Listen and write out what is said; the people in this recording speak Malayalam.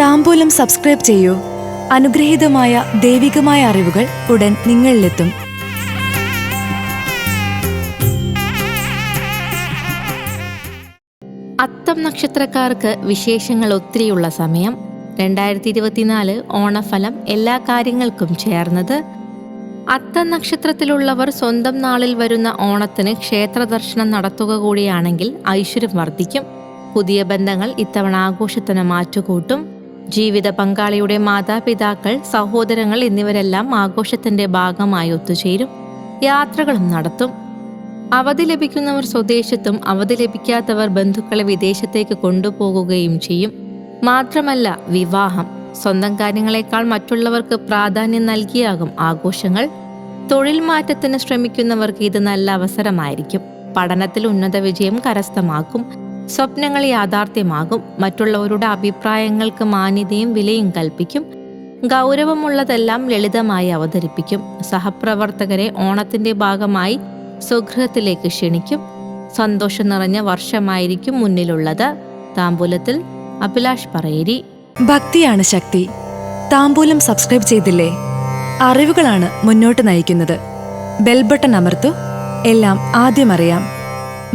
താമ്പൂലം സബ്സ്ക്രൈബ് ചെയ്യൂ. അനുഗ്രഹീതമായ ദൈവികമായ അറിവുകൾ ഉടൻ നിങ്ങളിലെത്തും. അത്തം നക്ഷത്രക്കാർക്ക് വിശേഷങ്ങൾ ഒത്തിരിയുള്ള സമയം. രണ്ടായിരത്തി ഇരുപത്തിനാല് ഓണഫലം എല്ലാ കാര്യങ്ങൾക്കും ചേർന്നത്. അത്തം നക്ഷത്രത്തിലുള്ളവർ സ്വന്തം നാളിൽ വരുന്ന ഓണത്തിന് ക്ഷേത്ര ദർശനം നടത്തുക കൂടിയാണെങ്കിൽ ഐശ്വര്യം വർദ്ധിക്കും. പുതിയ ബന്ധങ്ങൾ ഇത്തവണ ആഘോഷത്തിന് മാറ്റുകൂട്ടും. ജീവിത പങ്കാളിയുടെ മാതാപിതാക്കൾ സഹോദരങ്ങൾ എന്നിവരെല്ലാം ആഘോഷത്തിന്റെ ഭാഗമായി ഒത്തുചേരും. യാത്രകളും നടത്തും. അവധി ലഭിക്കുന്നവർ സ്വദേശത്തും അവധി ലഭിക്കാത്തവർ ബന്ധുക്കളെ വിദേശത്തേക്ക് കൊണ്ടുപോകുകയും ചെയ്യും. മാത്രമല്ല വിവാഹം. സ്വന്തം കാര്യങ്ങളെക്കാൾ മറ്റുള്ളവർക്ക് പ്രാധാന്യം നൽകിയാകും ആഘോഷങ്ങൾ. തൊഴിൽ മാറ്റത്തിന് ശ്രമിക്കുന്നവർക്ക് ഇത് നല്ല അവസരമായിരിക്കും. പഠനത്തിൽ ഉന്നത വിജയം കരസ്ഥമാക്കും. സ്വപ്നങ്ങൾ യാഥാർത്ഥ്യമാകും. മറ്റുള്ളവരുടെ അഭിപ്രായങ്ങൾക്ക് മാന്യതയും വിലയും കൽപ്പിക്കും. ഗൗരവമുള്ളതെല്ലാം ലളിതമായി അവതരിപ്പിക്കും. സഹപ്രവർത്തകരെ ഓണത്തിന്റെ ഭാഗമായി സ്വഗൃഹത്തിലേക്ക് ക്ഷണിക്കും. സന്തോഷം നിറഞ്ഞ വർഷമായിരിക്കും മുന്നിലുള്ളത്. താമ്പൂലത്തിൽ അഭിലാഷ് പറയേരി. ഭക്തിയാണ് ശക്തി. താമ്പൂലം സബ്സ്ക്രൈബ് ചെയ്തില്ലേ? അറിവുകളാണ് മുന്നോട്ട് നയിക്കുന്നത്. ബെൽബട്ടൺ അമർത്തു. എല്ലാം ആദ്യം അറിയാം.